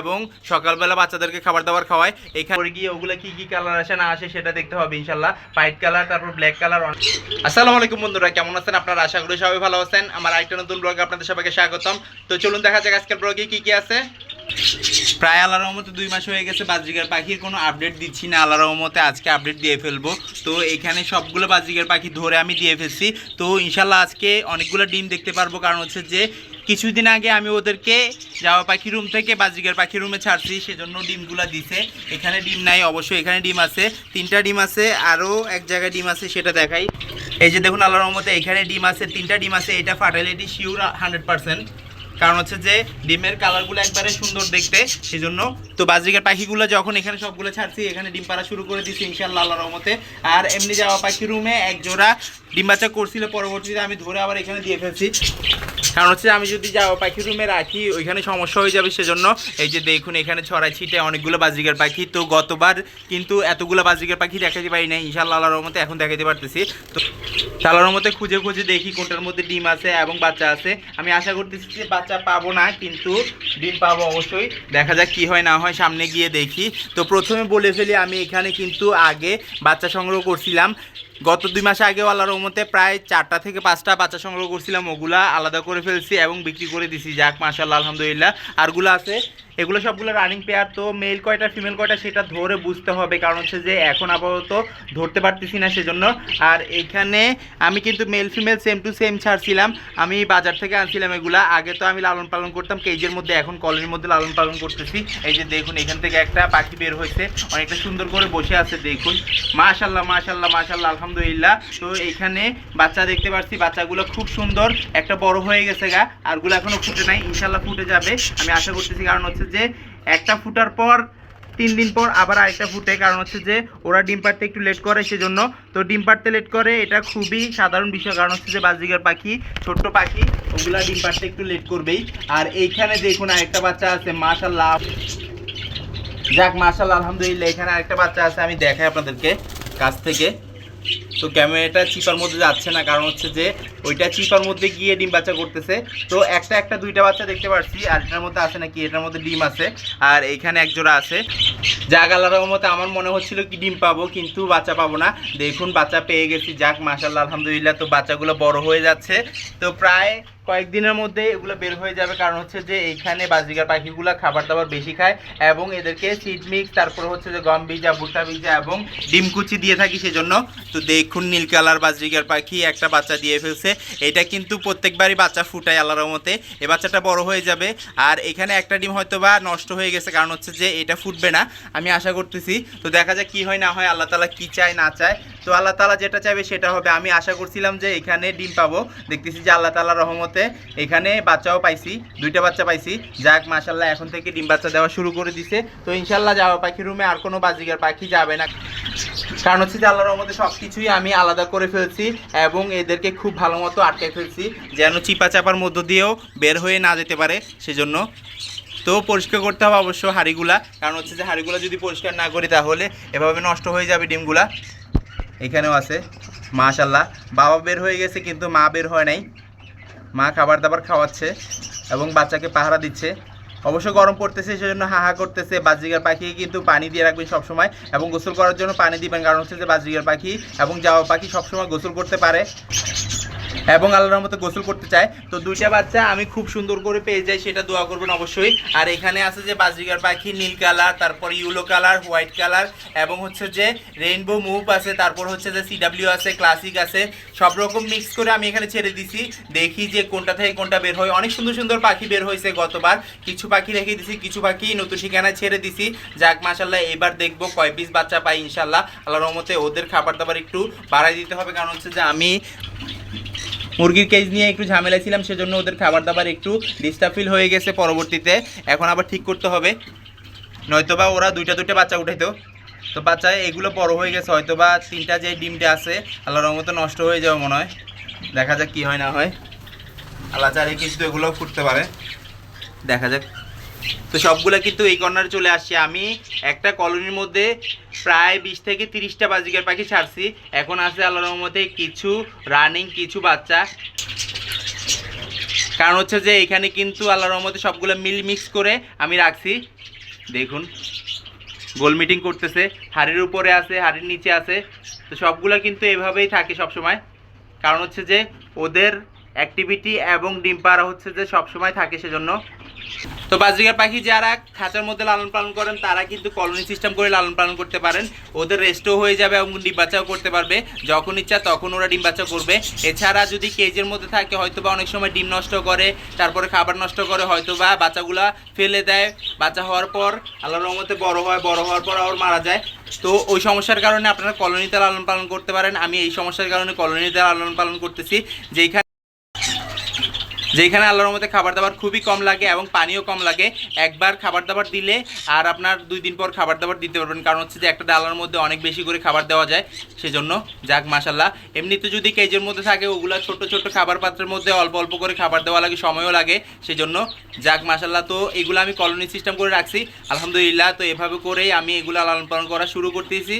এবং সকালবেলা বাচ্চাদেরকে খাবার দাবার খাওয়ায়। এখানে গিয়ে ওগুলো কি কি কালার আসে, না আসে, সেটা দেখতে হবে ইনশাল্লাহ। হোয়াইট কালার তারপর ব্ল্যাক কালার আসসালামু আলাইকুম বন্ধুরা, কেমন আছেন আপনারা? আশা করি সবাই ভালো আছেন। আমার আরেকটা নতুন ব্লগে আপনাদের সবাইকে স্বাগতম। তো চলুন দেখা যাক আজকের ব্লগে কি কি আছে। প্রায় আল্লাহ রহমতে দুই মাস হয়ে গেছে বাজরিকার পাখির কোনো আপডেট দিচ্ছি না। আল্লাহ রহমতে আজকে আপডেট দিয়ে ফেলব। তো এখানে সবগুলো বাজরিকার পাখি ধরে আমি দিয়ে ফেলছি। তো ইনশাল্লাহ আজকে অনেকগুলো ডিম দেখতে পারব। কারণ হচ্ছে যে কিছুদিন আগে আমি ওদেরকে যাওয়া পাখি রুম থেকে বাজরিকার পাখি রুমে ছাড়ছি, সেজন্য ডিমগুলো দিছে। এখানে ডিম নাই, অবশ্যই এখানে ডিম আছে। তিনটা ডিম আছে, আরও এক জায়গায় ডিম আছে, সেটা দেখাই। এই যে দেখুন আল্লাহ রহমতে এখানে ডিম আছে, তিনটা ডিম আছে, এটা ফার্টিলিটি শিওর হান্ড্রেড পার্সেন্ট কারণ হচ্ছে যে ডিমের কালারগুলো একবারে সুন্দর দেখতে সেই জন্য তো বাজরিকার পাখিগুলো যখন এখানে সবগুলো ছাড়ছি, এখানে ডিম পাড়া শুরু করে দিচ্ছি ইনশাল্লাহ আল্লাহ রহমতে। আর এমনি যাওয়া পাখি রুমে এক জোড়া ডিম বাচ্চা করছিল, পরবর্তীতে আমি ধরে আবার এখানে দিয়ে ফেলছি। কারণ হচ্ছে আমি যদি যাওয়া পাখি রুমে রাখি, ওইখানে সমস্যা হয়ে যাবে সেজন্য। এই যে দেখুন, এখানে ছড়াই ছিটে অনেকগুলো বাজরিকার পাখি। তো গতবার কিন্তু এতগুলো বাজরিকার পাখি দেখাতে পারি না ইনশাল্লাহ আল্লাহর রহমতে এখন দেখাতে পারতেছি। তো আল্লাহর মধ্যে খুঁজে খুঁজে দেখি কোনটার মধ্যে ডিম আছে এবং বাচ্চা আছে। আমি আশা করতেছি যে বাচ্চা পাবো না, কিন্তু ডিম পাবো অবশ্যই। দেখা যাক কি হয় না হয়, সামনে গিয়ে দেখি। তো প্রথমে বলে ফেলি, আমি এখানে কিন্তু আগে বাচ্চা সংগ্রহ করছিলাম। গত দুই মাস আগে আল্লাহর রহমতে প্রায় চারটা থেকে পাঁচটা বাচ্চা সংগ্রহ করছিলাম, ওগুলা আলাদা করে ফেলছি এবং বিক্রি করে দিছি। যাক মাসাল্লাহ আলহামদুলিল্লাহ। আরগুলো আছে এগুলো সবগুলো রানিং পেয়ার তো মেল কয়টা ফিমেল কয়টা সেটা ধরে বুঝতে হবে। কারণ হচ্ছে যে এখন আপাতত ধরতে পারতেছি না সেজন্য। আর এখানে আমি কিন্তু male female same to same ছাড়ছিলাম। আমি বাজার থেকে আনছিলাম এগুলা। আগে তো আমি লালন পালন করতাম। কেজের মধ্যে এখন কলের মধ্যে লালন পালন করতেছি। এই যে দেখুন, এখান থেকে একটা পাখি বের হয়েছে। অনেকটা সুন্দর করে বসে আছে, দেখুন। মাশাল্লাহ মাশাল্লাহ মাশাল্লাহ আলহামদুলিল্লাহ। তো এইখানে বাচ্চা দেখতে পাচ্ছি বাচ্চাগুলো খুব সুন্দর। একটা বড় হয়ে গেছে গা। আরগুলো এখনও ফুটে নাই। ইনশাল্লাহ ফুটে যাবে। আমি আশা করতেছি কারণ হচ্ছে যে একটা ফুটার পর, তিন দিন পর আবার আরেকটা ফুটে। কারণ হচ্ছে যে ওরা ডিম পাড়তে একটু লেট করে সেজন্য। তো ডিম পাড়তে লেট করে, এটা খুবই সাধারণ বিষয়। কারণ হচ্ছে যে বাজরিকার পাখি, ছোট্ট পাখি, ওগুলা ডিম পাড়তে একটু লেট করবেই। আর এইখানে দেখুন আরেকটা বাচ্চা আছে মাশাল্লাহ যাক মাশাল্লাহ আলহামদুলিল্লাহ, এখানে আরেকটা বাচ্চা আছে, আমি দেখাই আপনাদেরকে কাছ থেকে। তো ক্যামেরাটা চিপার মধ্যে যাচ্ছে না, কারণ হচ্ছে যে ওইটা চিপার মধ্যে গিয়ে ডিম বাচ্চা করতেছে। তো একটা একটা দুইটা বাচ্চা দেখতে পাচ্ছি আর এটার মধ্যে আছে নাকি, এটার মধ্যে ডিম আছে, আর এইখানে একজোড়া আছে। যাক, আল্লাহর মতে আমার মনে হচ্ছিল কি ডিম পাবো, কিন্তু বাচ্চা পাবো না। দেখুন, বাচ্চা পেয়ে গেছি। যাক মাশাল্লাহ আলহামদুলিল্লাহ, তো বাচ্চাগুলো বড় হয়ে যাচ্ছে। তো প্রায় কয়েকদিনের মধ্যে এগুলো বের হয়ে যাবে, কারণ হচ্ছে যে এইখানে বাজরিকার পাখিগুলো খাবার দাবার বেশি খায়, এবং এদেরকে সিড মিক্স তারপর হচ্ছে যে গম ভিজা ভুট্টা ভিজা এবং ডিম কুচি দিয়ে থাকি সেজন্য। তো দেখুন নীল কালার বাজরিকার পাখি একটা বাচ্চা দিয়ে ফেলছে। এটা কিন্তু প্রত্যেকবারই বাচ্চা ফুটায় আল্লাহর রহমতে। এ বাচ্চাটা বড় হয়ে যাবে। আর এখানে একটা ডিম হয়তো বা নষ্ট হয়ে গেছে, কারণ হচ্ছে যে এটা ফুটবে না। আমি আশা করতেছি, তো দেখা যাক কি হয় না হয়, আল্লাহ তালা কি চায়, না চায়। তো আল্লাহ তালা যেটা চাইবে সেটা হবে। আমি আশা করছিলাম যে এখানে ডিম পাবো। দেখতেছি যে আল্লাহ তালা রহমতে এখানে বাচ্চাও পাইছি, দুইটা বাচ্চা পাইছি। যাক মাশাল্লাহ এখন থেকে ডিম বাচ্চা দেওয়া শুরু করে দিছে। তো ইনশাল্লাহ যাওয়া পাখি রুমে আর কোনো বাজিকার পাখি যাবে না। কারণ হচ্ছে যে আল্লাহর মধ্যে সব কিছুই আমি আলাদা করে ফেলছি এবং এদেরকে খুব ভালো মতো আটকে ফেলছি, যেন চিপা চাপার মধ্য দিয়েও বের হয়ে না যেতে পারে সেজন্য। তো পরিষ্কার করতে হবে অবশ্য হাঁড়িগুলা, কারণ হচ্ছে যে হাঁড়িগুলা যদি পরিষ্কার না করি তাহলে এভাবে নষ্ট হয়ে যাবে ডিমগুলা। এখানেও আছে মাশাল্লাহ বাবা বের হয়ে গেছে কিন্তু মা বের হয় নাই। মা খাবার দাবার খাওয়াচ্ছে এবং বাচ্চাকে পাহারা দিচ্ছে। অবশ্য গরম পড়তেছে, সেজন্য হাহা করতেছে। বাজিগার পাখি কিন্তু পানি দিয়ে রাখবেন সবসময় এবং গোসল করার জন্য পানি দিবেন, কারণ হচ্ছে যে বাজিগার পাখি এবং যাওয়া পাখি সবসময় গোসল করতে পারে। এবং আল্লাহর মতো গোসল করতে চায়। তো দুইটা বাচ্চা আমি খুব সুন্দর করে পেয়ে যাই, সেটা দোয়া করবেন অবশ্যই। আর এখানে আছে যে বাজরিগার পাখি, নীল কালার, তারপর ইউলো কালার, হোয়াইট কালার, এবং হচ্ছে যে রেইনবো মুভ আছে, তারপর হচ্ছে যে সিডাব্লিউ আছে, ক্লাসিক আছে, সব রকম মিক্স করে আমি এখানে ছেড়ে দিছি। দেখি যে কোনটা থেকে কোনটা বের হয়। অনেক সুন্দর সুন্দর পাখি বের হয়েছে গতবার। কিছু পাখি রেখে দিছি, কিছু পাখি নতুন ঠিকানায় ছেড়ে দিছি। যাক মাসাল্লাহ এবার দেখব কয় পিস বাচ্চা পাই ইনশাল্লাহ আল্লাহর রহমতে ওদের খাবার দাবার একটু বাড়াই দিতে হবে, কারণ হচ্ছে যে আমি মুরগির কেজ নিয়ে একটু ঝামেলা ছিলাম, সেজন্য ওদের খাবার দাবার একটু ডিস্টার্ব ফিল হয়ে গেছে পরবর্তীতে। এখন আবার ঠিক করতে হবে। নয়তোবা ওরা দুইটা দুইটা বাচ্চা উঠাইতো। তো বাচ্চা এগুলো বড় হয়ে গেছে, হয়তোবা তিনটা যে ডিমটা আছে, আল্লাহর রহমতে নষ্ট হয়ে যাবে মনে হয়। দেখা যাক কি হয় না হয়। আল্লাহ চারে কিছু এগুলো ফুটতে পারে। দেখা যাক। তো সবগুলো কিন্তু এই কর্নারে চলে আসছে। আমি একটা কলোনির মধ্যে প্রায় বিশ থেকে তিরিশটা বাজিকার পাখি ছাড়ছি। এখন আছে আল্লাহর রহমতে কিছু রানিং কিছু বাচ্চা। কারণ হচ্ছে যে এখানে কিন্তু আল্লাহর রহমতে সবগুলো মিল মিক্স করে আমি রাখছি। দেখুন, গোল মিটিং করতেছে। হাড়ির উপরে আছে, হাড়ির নিচে আছে। তো সবগুলো কিন্তু এভাবেই থাকে সব সময় কারণ হচ্ছে যে ওদের অ্যাক্টিভিটি এবং ডিম হচ্ছে যে সব সময় থাকে সেজন্য। তো বাজরিকার পাখি যারা খাঁচার মধ্যে লালন পালন করেন, তারা কিন্তু কলোনি সিস্টেম করে লালন পালন করতে পারেন। ওদের রেস্টও হয়ে যাবে এবং ডিম বাচ্চাও করতে পারবে। যখন ইচ্ছা তখন ওরা ডিম বাচ্চা করবে। এছাড়া যদি কেজের মধ্যে থাকে হয়তো বা অনেক সময় ডিম নষ্ট করে, তারপরে খাবার নষ্ট করে হয়তো বা বাচ্চাগুলা ফেলে দেয়। বাচ্চা হওয়ার পর আল্লাহর রহমতে বড় হয়, বড় হওয়ার পর আবার মারা যায়। তো ওই সমস্যার কারণে আপনারা কলোনিতে লালন পালন করতে পারেন। আমি এই সমস্যার কারণে কলোনিতে লালন পালন করতেছি, যেখানে যেখানে আল্লাহর মধ্যে খাবার দাবার খুবই কম লাগে এবং পানিও কম লাগে। একবার খাবার দাবার দিলে আর আপনার দুই দিন পর খাবার দাবার দিতে পারবেন। কারণ হচ্ছে যে একটা ডালার মধ্যে অনেক বেশি করে খাবার দেওয়া যায়, সেজন্য যাক মাসাল্লাহ এমনিতে যদি কেজের মধ্যে থাকে, ওগুলা ছোট ছোট খাবার পাত্রের মধ্যে অল্প অল্প করে খাবার দেওয়া লাগে, সময়ও লাগে, সেজন্য যাক মাসাল্লাহ তো এগুলো আমি কলোনি সিস্টেম করে রাখছি। আলহামদুলিল্লাহ, তো এভাবে করেই আমি এগুলো লালন পালন করা শুরু করতেছি।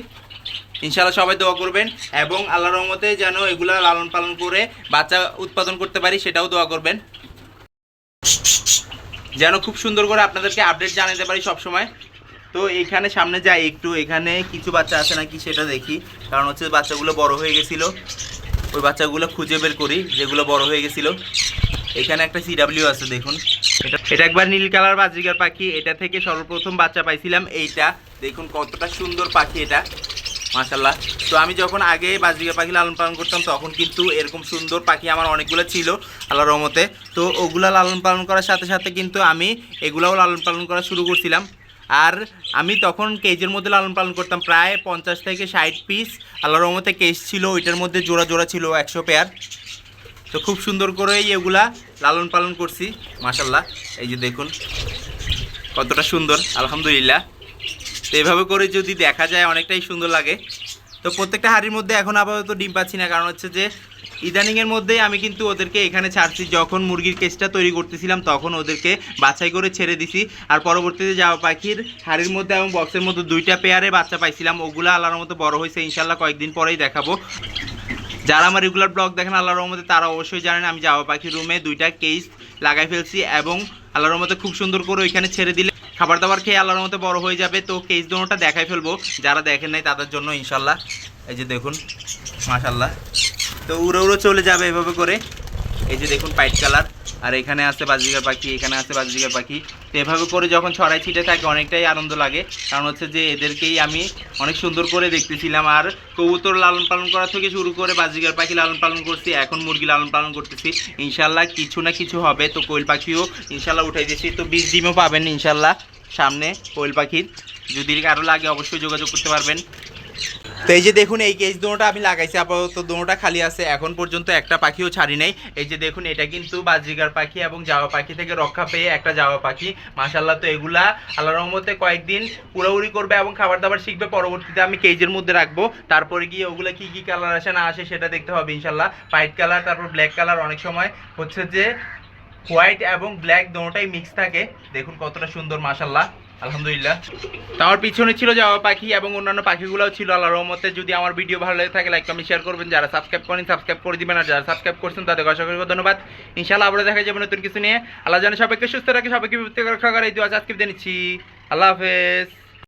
ইনশাল্লাহ সবাই দোয়া করবেন এবং আল্লাহ রহমতে যেন এগুলা লালন পালন করে বাচ্চা উৎপাদন করতে পারি, সেটাও দোয়া করবেন। যেন খুব সুন্দর করে আপনাদেরকে আপডেট জানাতে পারি সব সময় তো এখানে সামনে যাই একটু, এখানে কিছু বাচ্চা আছে নাকি সেটা দেখি। কারণ হচ্ছে বাচ্চাগুলো বড় হয়ে গেছিল। ওই বাচ্চাগুলো খুঁজে বের করি, যেগুলো বড় হয়ে গেছিল। এখানে একটা সিডাব্লিউ আছে, দেখুন। এটা এটা একবার নীল কালার বাজরিকার পাখি, এটা থেকে সর্বপ্রথম বাচ্চা পাইছিলাম, এইটা। দেখুন কতটা সুন্দর পাখি এটা। মাশাল্লাহ তো আমি যখন আগে বাজরিকা পাখি লালন পালন করতাম, তখন কিন্তু এরকম সুন্দর পাখি আমার অনেকগুলো ছিল, আল্লাহর রহমতে। তো ওগুলা লালন পালন করার সাথে সাথে কিন্তু আমি এগুলাও লালন পালন করা শুরু করছিলাম। আর আমি তখন কেজের মধ্যে লালন পালন করতাম, প্রায় পঞ্চাশ থেকে ষাট পিস আল্লাহর রহমতে কেজ ছিল, ওইটার মধ্যে জোড়া জোড়া ছিল একশো পেয়ার তো খুব সুন্দর করেই এগুলা লালন পালন করছি মাশাল্লাহ এই যে দেখুন, কতটা সুন্দর, আলহামদুলিল্লাহ। তো এভাবে করে যদি দেখা যায় অনেকটাই সুন্দর লাগে। তো প্রত্যেকটা হাড়ির মধ্যে এখন আপাতত ডিম পাচ্ছি না, কারণ হচ্ছে যে ইদানিংয়ের মধ্যেই আমি কিন্তু ওদেরকে এখানে ছাড়ছি। যখন মুরগির কেসটা তৈরি করতেছিলাম, তখন ওদেরকে বাছাই করে ছেড়ে দিছি। আর পরবর্তীতে যাওয়া পাখির হাড়ির মধ্যে এবং বক্সের মধ্যে দুইটা পেয়ারে বাচ্চা পাইছিলাম, ওগুলো আল্লাহর মতো বড় হয়েছে। ইনশাল্লাহ কয়েকদিন পরেই দেখাবো। যারা আমার রেগুলার ব্লগ দেখেন, আল্লাহর রহমতে তারা অবশ্যই জানেন, আমি জাওয়া পাখির রুমে দুইটা কেস লাগাই ফেলছি এবং আল্লাহর রহমতে খুব সুন্দর করে ওইখানে ছেড়ে দিলে খাবার দাবার খেয়ে আল্লাহর মতো বড় হয়ে যাবে। তো কেস দোনোটা দেখাই ফেলব। যারা দেখেন নাই তাদের জন্য ইনশাল্লাহ এই যে দেখুন মাশাল্লাহ তো উড়ো উড়ো চলে যাবে এভাবে করে। এই যে দেখুন পাইট কালার আর এখানে আছে বাজরিকার পাখি, এখানে আছে বাজরিকার পাখি। তো এভাবে করে যখন ছড়াই ছিটে থাকে, অনেকটাই আনন্দ লাগে। কারণ হচ্ছে যে এদেরকেই আমি অনেক সুন্দর করে দেখতেছিলাম। আর কবুতর লালন পালন করা থেকে শুরু করে বাজরিকার পাখি লালন পালন করছি, এখন মুরগি লালন পালন করতেছি। ইনশাল্লাহ কিছু না কিছু হবে। তো কোয়েল পাখিও ইনশাল্লাহ উঠাই দিয়েছি। তো বীজ ডিমও পাবেন ইনশাল্লাহ সামনে কোয়েল পাখির। যদি কারও লাগে অবশ্যই যোগাযোগ করতে পারবেন। তো এই যে দেখুন, এই কেজ দোনোটা আমি লাগাইছি। আপাতত দোনোটা খালি আছে। এখন পর্যন্ত একটা পাখিও ছাড়ি নাই। এই যে দেখুন, এটা কিন্তু বাজরিগার পাখি এবং জাওয়া পাখি থেকে রক্ষা পেয়ে একটা জাওয়া পাখি। মাশাল্লাহ তো এগুলা আল্লাহ রহমতে কয়েকদিন উড়াউড়ি করবে এবং খাবার দাবার শিখবে। পরবর্তীতে আমি কেজের মধ্যে রাখব। তারপরে গিয়ে ওগুলো কি কি কালার আসে না আসে সেটা দেখতে হবে ইনশাল্লাহ হোয়াইট কালার তারপর ব্ল্যাক কালার অনেক সময় হচ্ছে যে হোয়াইট এবং ব্ল্যাক দোনোটাই মিক্স থাকে। দেখুন কতটা সুন্দর মাশাল্লাহ আলহামদুলিল্লাহ। তার পিছনে ছিল যাওয়া পাখি এবং অন্যান্য পাখিগুলোও ছিল আল্লাহ রহমতে। যদি আমার ভিডিও ভালো লাগে থাকে লাইক কমেন্ট শেয়ার করবেন। যারা সাবস্ক্রাইব করেন সাবস্ক্রাইব করে দিবেন। আর যারা সাবস্ক্রাইব করছেন, তাদেরকে অসংখ্য ধন্যবাদ। ইনশাআল্লাহ আবারও দেখা যাবে নতুন কিছু নিয়ে। আল্লাহ জানে সবাইকে সুস্থ রাখে, সবাইকে বিপত্তি রক্ষা করে। এই দু আজকে দিয়ে নিচ্ছি। আল্লাহ হাফেজ।